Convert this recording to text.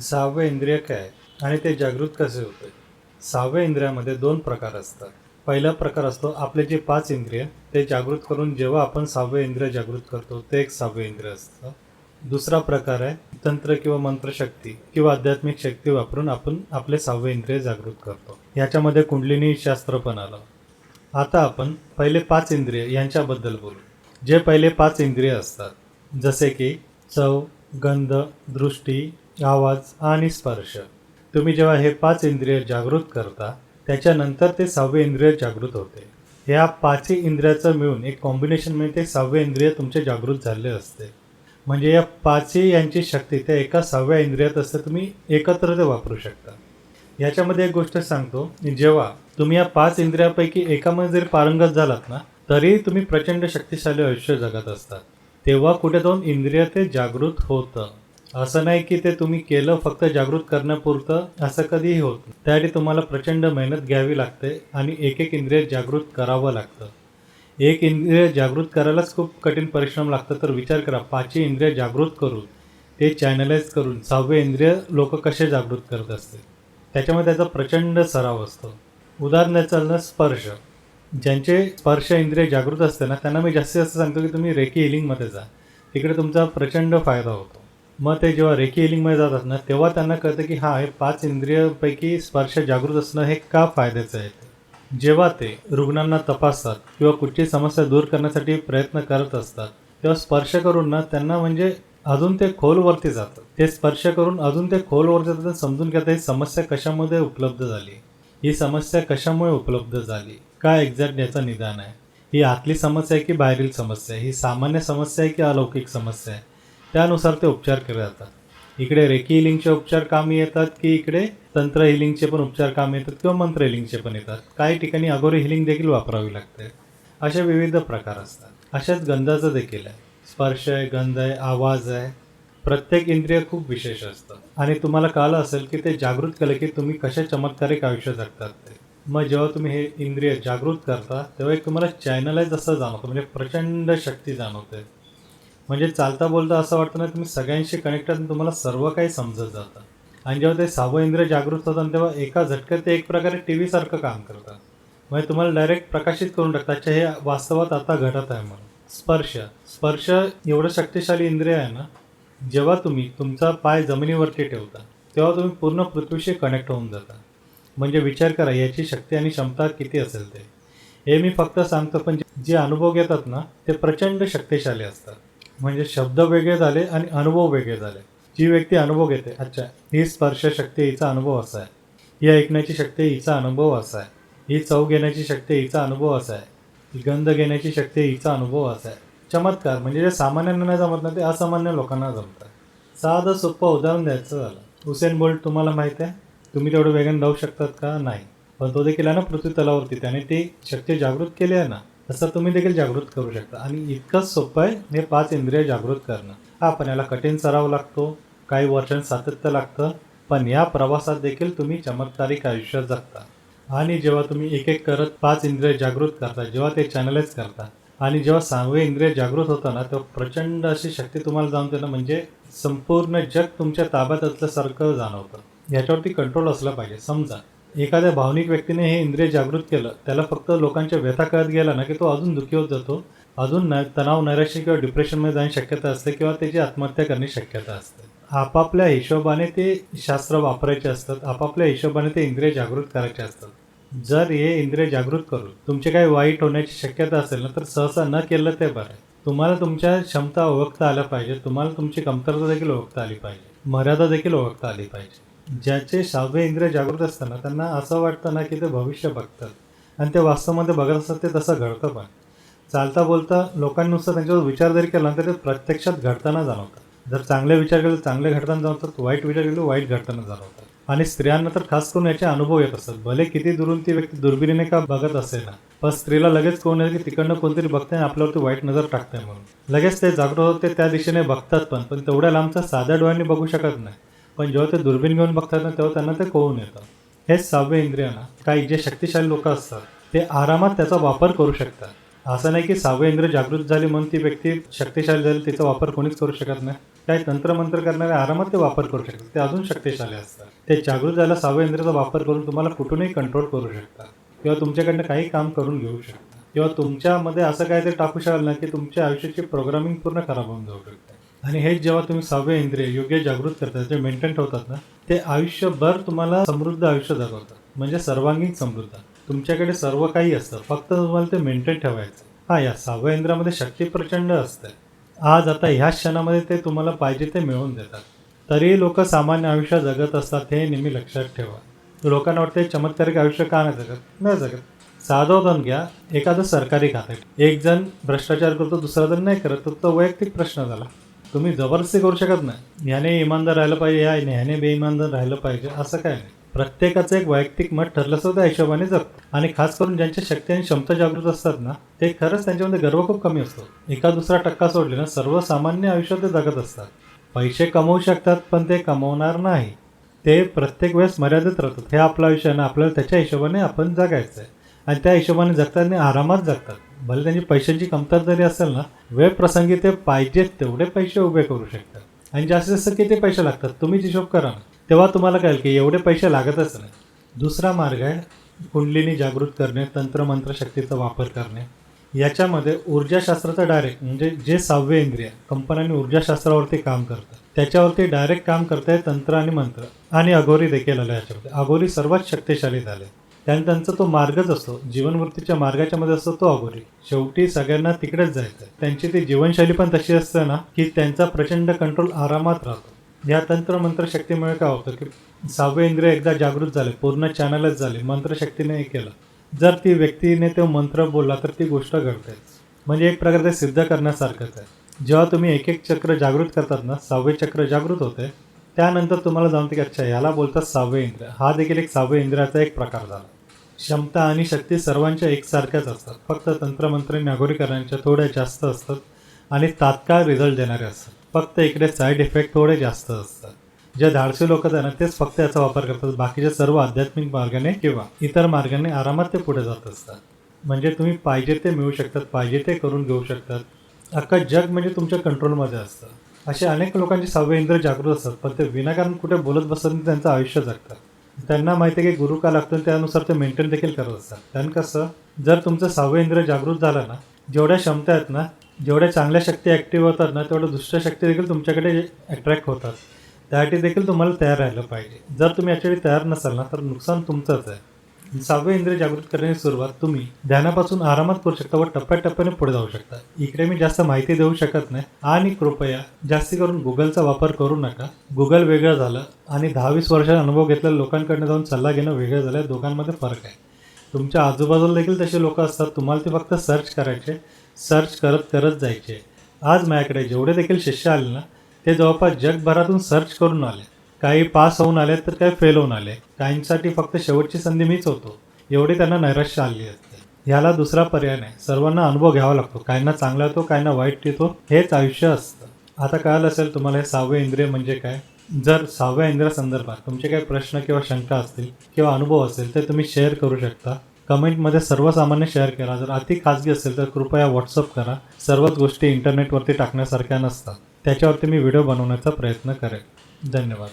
सहावं इंद्रिय काय? आणि ते जागृत कसे होते? सहाव्या इंद्रियामध्ये दोन प्रकार असतात. पहिला प्रकार असतो आपले जे पाच इंद्रिय ते जागृत करून जेव्हा आपण सहावे इंद्रिय जागृत करतो ते एक सहावे इंद्रिय असतं. दुसरा प्रकार आहे तंत्र किंवा मंत्रशक्ती किंवा आध्यात्मिक शक्ती वापरून आपण आपले सहावे इंद्रिय जागृत करतो. याच्यामध्ये कुंडलिनी शास्त्र पण आलं. आता आपण पहिले पाच इंद्रिय यांच्याबद्दल बोलू. जे पहिले पाच इंद्रिय असतात जसे की चव गंध दृष्टी आवाज आणि स्पर्श. तुम्ही जेव्हा हे पाच इंद्रिय जागृत करता त्याच्यानंतर ते सहावे इंद्रिय जागृत होते. ह्या पाचही इंद्रियाचं मिळून एक कॉम्बिनेशन म्हणजे ते सहावे इंद्रिय तुमचे जागृत झाले असते. म्हणजे या पाचही यांची शक्ती त्या एका सहाव्या इंद्रियात असते तुम्ही एकत्र ते वापरू शकता. याच्यामध्ये एक गोष्ट सांगतो की जेव्हा तुम्ही या पाच इंद्रियापैकी एकामध्ये जरी पारंगत झालात ना तरी तुम्ही प्रचंड शक्तिशाली आयुष्य जगत असतात तेव्हा कुठे दोन इंद्रिय ते जागृत होतं. असं नाही की ते तुम्ही केलं फक्त जागृत करण्यापुरतं असं कधीही होत त्यासाठी तुम्हाला प्रचंड मेहनत घ्यावी लागते आणि एक एक इंद्रिय जागृत करावं लागतं. एक इंद्रिय जागृत करायलाच खूप कठीण परिश्रम लागतं तर विचार करा पाचही इंद्रिय जागृत करून ते चॅनलाइज करून सहावे इंद्रिय लोक कसे जागृत करत असते? त्याच्यामध्ये त्याचा प्रचंड सराव असतो. उदाहरण द्यायचं स्पर्श. ज्यांचे स्पर्श इंद्रिय जागृत असते ना त्यांना मी जास्तीत जास्त सांगतो की तुम्ही रेकी हिलिंगमध्ये जा. तिकडे तुमचा प्रचंड फायदा होतो. मग ते जेव्हा रेकी हिलिंगमध्ये जातात ना तेव्हा त्यांना कळतं की हा हे पाच इंद्रियपैकी स्पर्श जागृत असणं हे का फायद्याचं आहे? जेव्हा ते रुग्णांना तपासतात किंवा कुठची समस्या दूर करण्यासाठी प्रयत्न करत असतात तेव्हा स्पर्श करून ना त्यांना म्हणजे अजून ते खोलवरती जातं. ते स्पर्श करून अजून ते खोलवरती जातात समजून घेतात ही समस्या कशामध्ये उपलब्ध झाली? ही समस्या कशामुळे उपलब्ध झाली? काय एक्झॅक्ट याचं निदान आहे? ही आतली समस्या आहे की बाहेरील समस्या आहे? ही सामान्य समस्या आहे की अलौकिक समस्या आहे? त्यानुसार ते उपचार केले जातात. इकडे रेकी हिलिंगचे उपचार कामी येतात की इकडे तंत्र हिलिंगचे पण उपचार कामी येतात किंवा मंत्र हिलिंगचे पण येतात. काही ठिकाणी अगोरी हिलिंग देखील वापरावी लागते. असे विविध प्रकार असतात. अशाच गंधाचं देखील आहे. स्पर्श आहे गंध आहे आवाज आहे. प्रत्येक इंद्रिय खूप विशेष असतं. आणि तुम्हाला कळलं असेल की ते जागृत केलं की तुम्ही कशा चमत्कारिक आयुष्य जगतात ते. मग जेव्हा तुम्ही हे इंद्रिय जागृत करता तेव्हा एक तुम्हाला चॅनलाइज असं जाणवतं म्हणजे प्रचंड शक्ती जाणवते. म्हणजे चालता बोलता असं वाटतं ना तुम्ही सगळ्यांशी कनेक्ट आणि तुम्हाला सर्व काही समजत जातं. आणि जेव्हा ते सहावं इंद्रिय जागृत होतात तेव्हा एका झटक्यात ते एक प्रकारे टी व्हीसारखं काम करतात. म्हणजे तुम्हाला डायरेक्ट प्रकाशित करून टाकतात अच्छा हे वास्तवात आता घडत आहे म्हणून. स्पर्श. स्पर्श एवढं शक्तिशाली इंद्रिय आहे ना जेव्हा तुम्ही तुमचा पाय जमिनीवरती ठेवता तेव्हा तुम्ही पूर्ण पृथ्वीशी कनेक्ट होऊन जाता. म्हणजे विचार करा याची शक्ती आणि क्षमता किती असेल ते. हे मी फक्त सांगतो पण जे अनुभव घेतात ना ते प्रचंड शक्तिशाली असतात. म्हणजे शब्द वेगळे झाले आणि अनुभव वेगळे झाले. जी व्यक्ती अनुभव घेते अच्छा ही स्पर्श शक्ती हिचा अनुभव असा आहे. ही ऐकण्याची शक्ती हिचा अनुभव असा आहे. ही चव घेण्याची शक्ती हिचा अनुभव असा आहे. ही गंध घेण्याची शक्ती हिचा अनुभव असा आहे. चमत्कार म्हणजे जे सामान्यांना नाही जमत ना ते असामान्य लोकांना जमतात साधं सोपं उदाहरण द्यायचं झालं. हुसेन बोल्ट तुम्हाला माहीत आहे? तुम्ही तेवढं वेगाने धावू शकतात का? नाही. पण तो देखील आहे ना पृथ्वी तलावरती. त्याने ती शक्ती जागृत केली आहे ना? तसं तुम्ही देखील जागृत करू शकता. आणि इतकंच सोपं आहे हे पाच इंद्रिय जागृत करणं. हा पण याला कठीण सराव लागतो काही वर्षांत सातत्य लागतं पण या प्रवासात देखील तुम्ही चमत्कारिक आयुष्य जगता. आणि जेव्हा तुम्ही एक एक करत पाच इंद्रिय जागृत करता जेव्हा ते चॅनलाइज करता आणि जेव्हा सहावे इंद्रिय जागृत होतं ना तेव्हा प्रचंड अशी शक्ती तुम्हाला जाणवते ना म्हणजे संपूर्ण जग तुमच्या ताब्यात असल्यासारखं जाणवतं. याच्यावरती कंट्रोल असला पाहिजे. समजा एखाद्या भावनिक व्यक्तीने हे इंद्रिय जागृत केलं त्याला फक्त लोकांच्या व्यथा कळत गेला ना की तो अजून दुःखी होत जातो. अजून न तणाव नैराश्य किंवा डिप्रेशनमध्ये जाण्याची शक्यता असते किंवा त्याची आत्महत्या करण्याची शक्यता असते. आपापल्या हिशोबाने ते शास्त्र वापरायचे असतात आपापल्या हिशोबाने ते इंद्रिय जागृत करायचे असतात. जर हे इंद्रिय जागृत करून तुमचे काही वाईट होण्याची शक्यता असेल ना तर सहसा न केलं ते बरं. आहे तुम्हाला तुमच्या क्षमता ओळखता आल्या पाहिजे तुम्हाला तुमची कमतरता देखील ओळखता आली पाहिजे. मर्यादा देखील ओळखता आली पाहिजे. ज्याचे सहावे इंद्रिय जागृत असताना त्यांना असं वाटतं ना की ते भविष्य बघतात. आणि ते वास्तवामध्ये बघत असतात ते तसं घडतं पण. चालता बोलता लोकांनुसार त्यांच्यावर विचार जरी केला तर ते प्रत्यक्षात घडताना जाणवतात. जर चांगले विचार केले चांगले घडताना जाणवतात वाईट विचार केले वाईट घडताना जाणवतात. आणि स्त्रियांना तर खास करून याचे अनुभव येत असतात. भले किती दुरून ती व्यक्ती दुर्बिणीने का बघत असेल ना पण स्त्रीला लगेच कोण आहे की तिकडनं कोणतरी बघते आणि आपल्यावरती वाईट नजर टाकते म्हणून. लगेच ते जागृत होते त्या दिशेने बघतात पण पण तेवढ्या लांबचा साध्या डोळ्यांनी बघू शकत नाही. पण जेव्हा ते दुर्बीण घेऊन बघतात ना तेव्हा त्यांना ते कळून येतं. हे सहावे इंद्रिय ना काही जे शक्तिशाली लोक असतात ते आरामात त्याचा वापर करू शकतात. असं नाही की सहावे इंद्र जागृत झाली म्हणून ती व्यक्ती शक्तिशाली झाली तिचा वापर कोणीच करू शकत नाही. काही तंत्रमंत्र करणारे आरामात ते वापर करू शकतात. ते अजून शक्तिशाली असतात. ते जागृत झाला सहावे इंद्रियाचा वापर करून तुम्हाला कुठूनही कंट्रोल करू शकतात. किंवा तुमच्याकडनं काही काम करून घेऊ शकतात. किंवा तुमच्यामध्ये असं काहीतरी टाकू शकाल ना की तुमच्या आयुष्याची प्रोग्रामिंग पूर्ण खराब होऊन जाऊ शकते. आणि हेच जेव्हा तुम्ही सहावे इंद्रिय योग्य जागृत करता जे मेंटेन ठेवतात ना ते आयुष्यभर तुम्हाला समृद्ध आयुष्य दाखवतात. म्हणजे सर्वांगीण समृद्ध. तुमच्याकडे सर्व काही असतं फक्त तुम्हाला ते मेंटेन ठेवायचं. हा या सहाव्या इंद्रामध्ये शक्ती प्रचंड असते. आज आता ह्या क्षणामध्ये ते तुम्हाला पाहिजे ते मिळवून देतात. तरी लोक सामान्य आयुष्य जगत असतात हे नेहमी लक्षात ठेवा. लोकांना वाटते चमत्कारिक आयुष्य का नाही जगत? नाही जगत. साधं उदाहरण घ्या एखादं सरकारी खातं एक जण भ्रष्टाचार करतो दुसरा जण नाही करत तर तो वैयक्तिक प्रश्न झाला. तुम्ही जबरदस्ती करू शकत नाही. ह्याने इमानदार राहिलं पाहिजे या ह्याने बेईमानदार राहिलं पाहिजे असं काय नाही. प्रत्येकाचं एक वैयक्तिक मत ठरलं असतं त्या हिशोबाने जगतो. आणि खास करून ज्यांच्या शक्ती आणि क्षमता जागृत असतात ना ते खरंच त्यांच्यामध्ये गर्व खूप कमी असतो. एका दुसरा टक्का सोडले ना सर्वसामान्य आयुष्यात ते जगत असतात. पैसे कमवू शकतात पण ते कमवणार नाही. ते प्रत्येक वेळेस मर्यादित राहतात. हे आपलं आयुष्य ना आपल्याला त्याच्या हिशोबाने आपण जगायचं आहे आणि त्या हिशोबाने जगतात आणि आरामात जगतात. भले त्यांची पैशांची कमतरता जरी असेल ना वेळ प्रसंगी ते पाहिजेत तेवढे पैसे उभे करू शकतात. आणि जास्तीत जास्त किती पैसे लागतात तुम्हीच हिशोब करा तेव्हा तुम्हाला कळेल की एवढे पैसे लागतच नाही. दुसरा मार्ग आहे कुंडलीनी जागृत करणे तंत्रमंत्र शक्तीचा वापर करणे. याच्यामध्ये ऊर्जाशास्त्राचं डायरेक्ट म्हणजे जे सहावे इंद्रिय कंपन्यांनी ऊर्जाशास्त्रावरती काम करतं त्याच्यावरती डायरेक्ट काम करताय तंत्र आणि मंत्र. आणि अघोरी देखील आलं याच्यावरती. अघोरी सर्वात शक्तिशाली झाले. त्याने त्यांचा तो मार्गच असतो जीवनवृत्तीच्या मार्गाच्या मध्ये असतो तो अगोरी शेवटी सगळ्यांना तिकडेच जायचं त्यांची ती जीवनशैली पण तशी असते ना की त्यांचा प्रचंड कंट्रोल आरामात राहतो. या तंत्र मंत्र शक्तीमुळे काय होतं की सहावे इंद्रिय एकदा जागृत झाले पूर्ण चॅनलच झाले मंत्रशक्तीने हे केलं. जर ती व्यक्तीने तो मंत्र बोलला तर ती गोष्ट घडते. म्हणजे एक प्रकारे ते सिद्ध करण्यासारखंच आहे. जेव्हा तुम्ही एक एक चक्र जागृत करतात ना सहावे चक्र जागृत होते त्यानंतर तुम्हाला जाणते की अच्छा याला बोलतात सहावे इंद्र हा देखील एक सहावे इंद्रियाचा एक प्रकार झाला. क्षमता आणि शक्ती सर्वांच्या एकसारख्याच असतात. फक्त तंत्रमंत्र नागरिकांच्या थोड्या जास्त असतात आणि तात्काळ रिझल्ट देणारे असतात. फक्त इकडे साईड इफेक्ट थोडे जास्त असतात. जे धाडसी लोक जाणार तेच फक्त याचा वापर करतात. बाकीच्या सर्व आध्यात्मिक मार्गाने किंवा इतर मार्गाने आरामात ते पुढे जात असतात. म्हणजे तुम्ही पाहिजे ते मिळू शकतात पाहिजे ते करून घेऊ शकतात. अख्खं जग म्हणजे तुमच्या कंट्रोलमध्ये असतं. असे अनेक लोकांचे सहावे इंद्र जागृत असतात पण ते विनाकारण कुठे बोलत बसत त्यांचं आयुष्य जगतात. त्यांना माहिती आहे की गुरु का लागतो त्यानुसार ते मेंटेन देखील करत असतात. कारण कसं जर तुमचं सहावं इंद्रिय जागृत झालं ना जेवढ्या क्षमता आहेत ना जेवढ्या चांगल्या शक्ती ॲक्टिव्ह होतात ना तेवढ्या दुसऱ्या शक्ती देखील तुमच्याकडे अट्रॅक्ट होतात. त्यासाठी देखील तुम्हाला तयार राहिलं पाहिजे. जर तुम्ही याच्यासाठी तयार नसाल ना तर नुकसान तुमचंच आहे. सहावे इंद्रिय जागृत करण्याची सुरुवात तुम्ही ध्यानापासून आरामात करू शकता व टप्प्याटप्प्याने पुढे जाऊ शकता. इकडे मी जास्त माहिती देऊ शकत नाही आणि कृपया जास्ती करून गुगलचा वापर करू नका. गुगल वेगळं झालं आणि दहा वीस वर्षाचा अनुभव घेतलेल्या लोकांकडनं जाऊन सल्ला घेणं वेगळं झालं दोघांमध्ये फरक आहे. तुमच्या आजूबाजूला देखील तसे लोक असतात. तुम्हाला ते फक्त सर्च करायचे सर्च करत करत जायचे. आज माझ्याकडे जेवढे देखील शिष्य आले ना ते जवळपास जगभरातून सर्च करून आले. काही पास होऊन आले तर काही फेल होऊन आले. काहींसाठी फक्त शेवटची संधी मीच होतो. एवढी त्यांना नैराश्य आली असते. ह्याला दुसरा पर्याय नाही. सर्वांना अनुभव घ्यावा लागतो. काहींना चांगला येतो काहींना वाईट येतो हेच आयुष्य असतं. आता कळालं असेल तुम्हाला हे सहावे इंद्रिय म्हणजे काय? जर सहाव्या इंद्रियासंदर्भात तुमचे काही प्रश्न किंवा शंका असतील किंवा अनुभव असेल तर तुम्ही शेअर करू शकता. कमेंटमध्ये सर्वसामान्य शेअर करा. जर अति खाजगी असेल तर कृपया व्हॉट्सअप करा. सर्वच गोष्टी इंटरनेटवरती टाकण्यासारख्या नसतात. त्याच्यावरती मी व्हिडिओ बनवण्याचा प्रयत्न करेन. धन्यवाद.